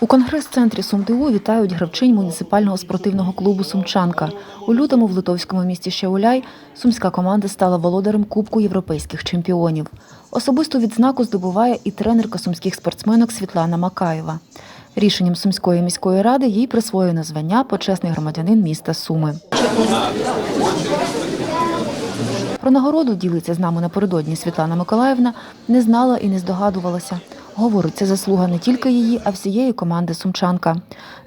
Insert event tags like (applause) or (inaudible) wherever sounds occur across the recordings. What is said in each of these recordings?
У конгрес-центрі СумДУ вітають гравчинь муніципального спортивного клубу Сумчанка. У лютому в литовському місті Щеуляй сумська команда стала володарем Кубку європейських чемпіонів. Особисту відзнаку здобуває і тренерка сумських спортсменок Світлана Макаєва. Рішенням сумської міської ради їй присвоєно звання почесний громадянин міста Суми. Про нагороду ділиться з нами напередодні Світлана Миколаївна, не знала і не здогадувалася. Говорить, це заслуга не тільки її, а всієї команди Сумчанка.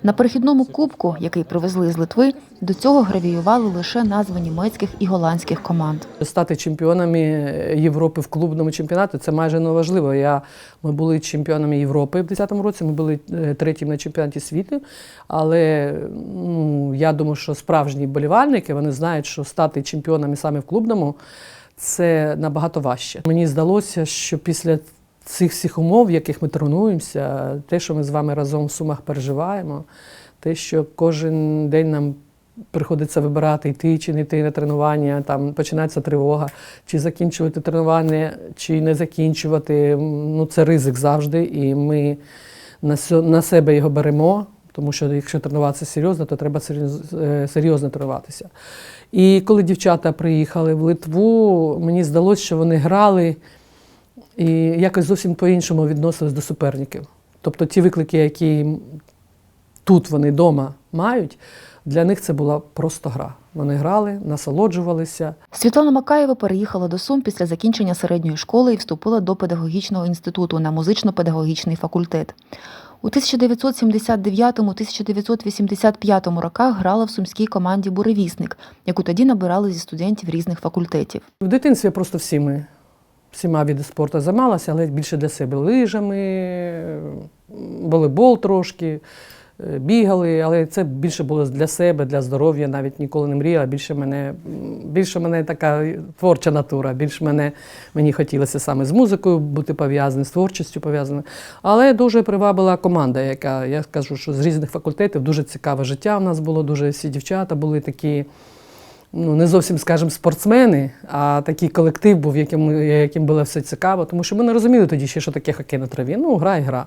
На перехідному кубку, який привезли з Литви, до цього гравіювали лише назви німецьких і голландських команд. Стати чемпіонами Європи в клубному чемпіонаті це майже неважливо. Я, ми були чемпіонами Європи в 2010 році, ми були е, третім на чемпіонаті світу. Але ну, я думаю, що справжні болівальники вони знають, що стати чемпіонами саме в клубному це набагато важче. Мені здалося, що після цих всіх умов, в яких ми тренуємося, те, що ми з вами разом в Сумах переживаємо, те, що кожен день нам приходиться вибирати, йти чи не йти на тренування, там починається тривога, чи закінчувати тренування, чи не закінчувати. Ну, це ризик завжди, і ми на, себе його беремо. Тому що якщо тренуватися серйозно, то треба е, серйозно тренуватися. І коли дівчата приїхали в Литву, мені здалося, що вони грали і якось зовсім по-іншому відносились до суперників. Тобто ті виклики, які тут вони вдома мають, для них це була просто гра. Вони грали, насолоджувалися. Світлана Макаєва переїхала до Сум після закінчення середньої школи і вступила до педагогічного інституту на музично-педагогічний факультет. У 1979-1985 роках грала в сумській команді Буревісник, яку тоді набирали зі студентів різних факультетів. В дитинстві просто всіми, всіма види спорту займалася, але більше для себе лижами, волейбол трошки, е, бігали, але це більше було для себе, для здоров'я, навіть ніколи не мріяла. Більше мене, більше мене така творча натура, більше мене, мені хотілося саме з музикою бути пов'язаним, з творчістю пов'язаним. Але дуже привабила команда, яка, я скажу, що з різних факультетів дуже цікаве життя в нас було, дуже всі дівчата були такі ну, не зовсім, скажімо, спортсмени, а такий колектив був, яким, яким було все цікаво, тому що ми не розуміли тоді ще, що таке хокей на траві. Ну, гра і гра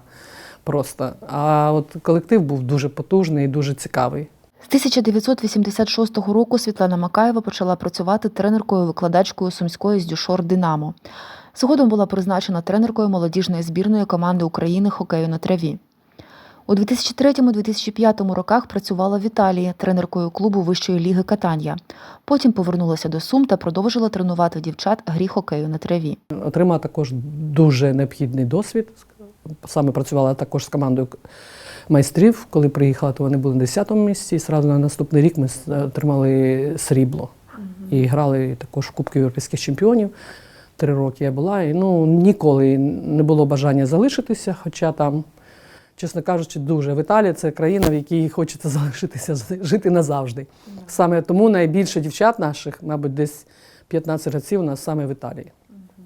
просто. А от колектив був дуже потужний і дуже цікавий. З 1986 року Світлана Макаєва почала працювати тренеркою-викладачкою сумської здюшор Динамо. Згодом була призначена тренеркою молодіжної збірної команди України хокею на траві. У 2003-2005 роках працювала в Італії тренеркою клубу вищої ліги катання. Потім повернулася до Сум та продовжила тренувати дівчат грі хокею на траві. Отримала також дуже необхідний досвід. Саме працювала також з командою майстрів. Коли приїхала, то вони були на 10-му місці. І одразу на наступний рік ми отримали срібло. І грали також в Кубку Європейських чемпіонів. Три роки я була. І ну, ніколи не було бажання залишитися, хоча там, чесно кажучи, дуже в Італії це країна, в якій хочеться (laughs) залишитися, жити назавжди. Саме тому найбільше дівчат наших, мабуть, десь 15 гравців у нас саме в Італії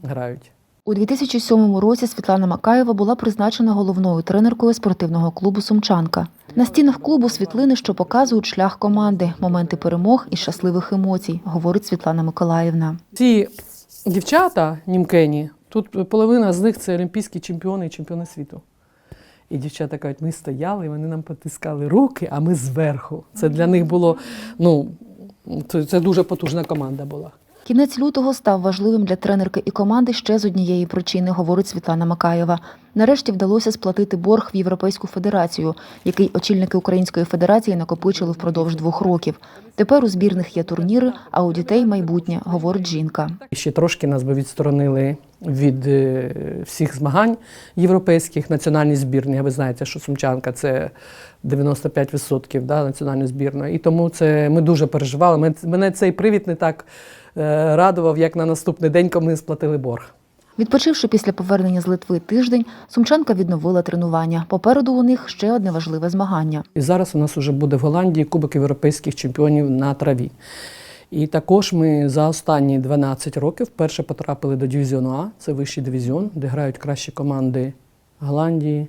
грають. У 2007 році Світлана Макаєва була призначена головною тренеркою спортивного клубу Сумчанка. На стінах клубу світлини, що показують шлях команди, моменти перемог і щасливих емоцій, говорить Світлана Миколаївна. Ці дівчата німкені, тут половина з них це олімпійські чемпіони і чемпіони світу. І дівчата кажуть, ми стояли, і вони нам потискали руки, а ми зверху. Це для них було, ну, це, це дуже потужна команда була. Кінець лютого став важливим для тренерки і команди ще з однієї причини, говорить Світлана Макаєва. Нарешті вдалося сплатити борг в Європейську федерацію, який очільники Української федерації накопичили впродовж двох років. Тепер у збірних є турніри, а у дітей майбутнє, говорить жінка. Ще трошки нас би відсторонили від е, всіх змагань європейських національні збірні. А ви знаєте, що Сумчанка це 95% да, національної збірної. І тому це ми дуже переживали. Мен- Мене цей привід не так е, радував, як на наступний день, коли ми сплатили борг. Відпочивши після повернення з Литви тиждень, сумчанка відновила тренування. Попереду у них ще одне важливе змагання. І зараз у нас вже буде в Голландії Кубок європейських чемпіонів на траві. І також ми за останні 12 років вперше потрапили до дивізіону А, це вищий дивізіон, де грають кращі команди Голландії,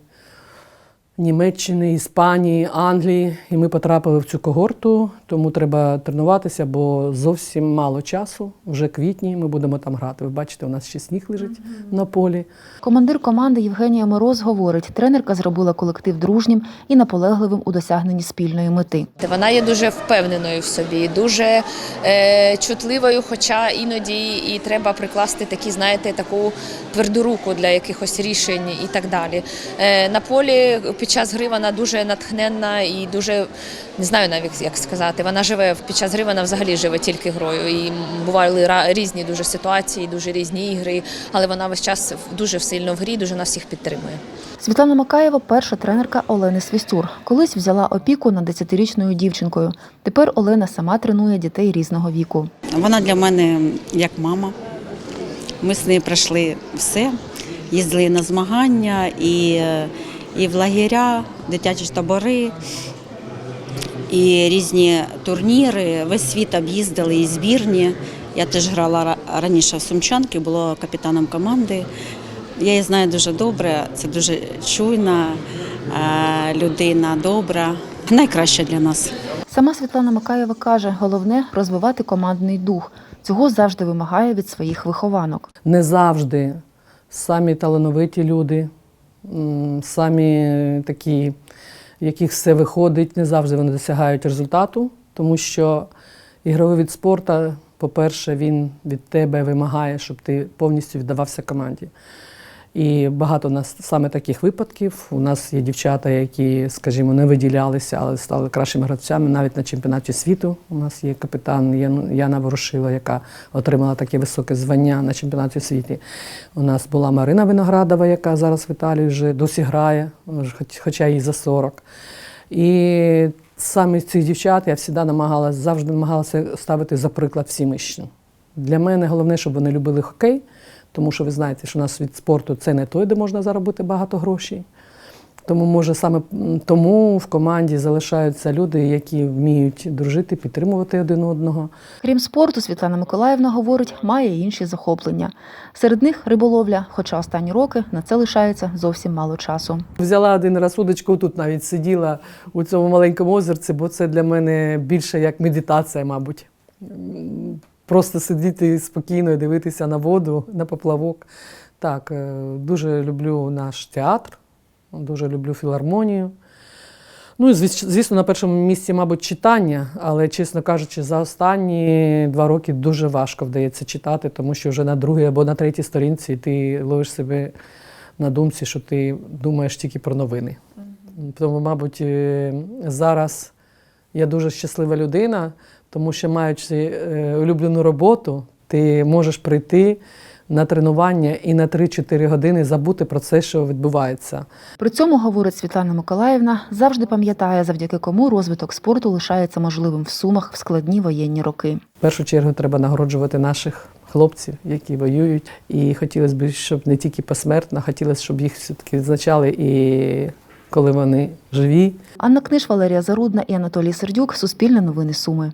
Німеччини, Іспанії, Англії. І ми потрапили в цю когорту, тому треба тренуватися, бо зовсім мало часу. Вже квітні ми будемо там грати. Ви бачите, у нас ще сніг лежить на полі. Командир команди Євгенія Мороз говорить, тренерка зробила колектив дружнім і наполегливим у досягненні спільної мети. Вона є дуже впевненою в собі, дуже е, чутливою, хоча іноді і треба прикласти такі, знаєте, таку тверду руку для якихось рішень і так далі. Е, на полі під час гри вона дуже натхненна і дуже не знаю навіть як сказати. Вона живе під час гри, вона взагалі живе тільки грою. І бували різні дуже ситуації, дуже різні ігри, але вона весь час дуже сильно в грі, дуже нас всіх підтримує. Світлана Макаєва перша тренерка Олени Свистюр. Колись взяла опіку над 10-річною дівчинкою. Тепер Олена сама тренує дітей різного віку. Вона для мене як мама. Ми з нею пройшли все, їздили на змагання і, і в лагеря, дитячі табори, і різні турніри. Весь світ об'їздили і збірні. Я теж грала раніше в Сумчанки, була капітаном команди. Я її знаю дуже добре, це дуже чуйна е, людина, добра, найкраща для нас. Сама Світлана Макаєва каже, головне розвивати командний дух. Цього завжди вимагає від своїх вихованок. Не завжди самі талановиті люди, самі такі, в яких все виходить, не завжди вони досягають результату, тому що ігровий від спорту, по-перше, він від тебе вимагає, щоб ти повністю віддавався команді. І багато у нас саме таких випадків. У нас є дівчата, які, скажімо, не виділялися, але стали кращими гравцями навіть на чемпіонаті світу. У нас є капітан Яна Ворошила, яка отримала таке високе звання на чемпіонаті світу. У нас була Марина Виноградова, яка зараз в Італії вже досі грає, хоча їй за 40. І саме цих дівчат я завжди намагалася, завжди намагалася ставити за приклад всім іншим. Для мене головне, щоб вони любили хокей, тому що ви знаєте, що у нас від спорту це не той, де можна заробити багато грошей. Тому, може, саме тому в команді залишаються люди, які вміють дружити, підтримувати один одного. Крім спорту, Світлана Миколаївна говорить, має інші захоплення. Серед них риболовля, хоча останні роки на це лишається зовсім мало часу. Взяла один раз удочку, тут навіть сиділа у цьому маленькому озерці, бо це для мене більше як медитація, мабуть. Просто сидіти спокійно і дивитися на воду, на поплавок. Так, е, дуже люблю наш театр, дуже люблю філармонію. Ну і звісно, на першому місці, мабуть, читання, але, чесно кажучи, за останні два роки дуже важко вдається читати, тому що вже на другій або на третій сторінці ти ловиш себе на думці, що ти думаєш тільки про новини. Тому, мабуть, е, зараз я дуже щаслива людина, тому що маючи е, улюблену роботу, ти можеш прийти на тренування і на 3-4 години забути про це, що відбувається. При цьому, говорить Світлана Миколаївна, завжди пам'ятає, завдяки кому розвиток спорту лишається можливим в сумах в складні воєнні роки. В першу чергу треба нагороджувати наших хлопців, які воюють. І хотілося б, щоб не тільки посмертно, хотілося, щоб їх все-таки відзначали і коли вони живі. Анна Книж, Валерія Зарудна і Анатолій Сердюк. Суспільне новини Суми.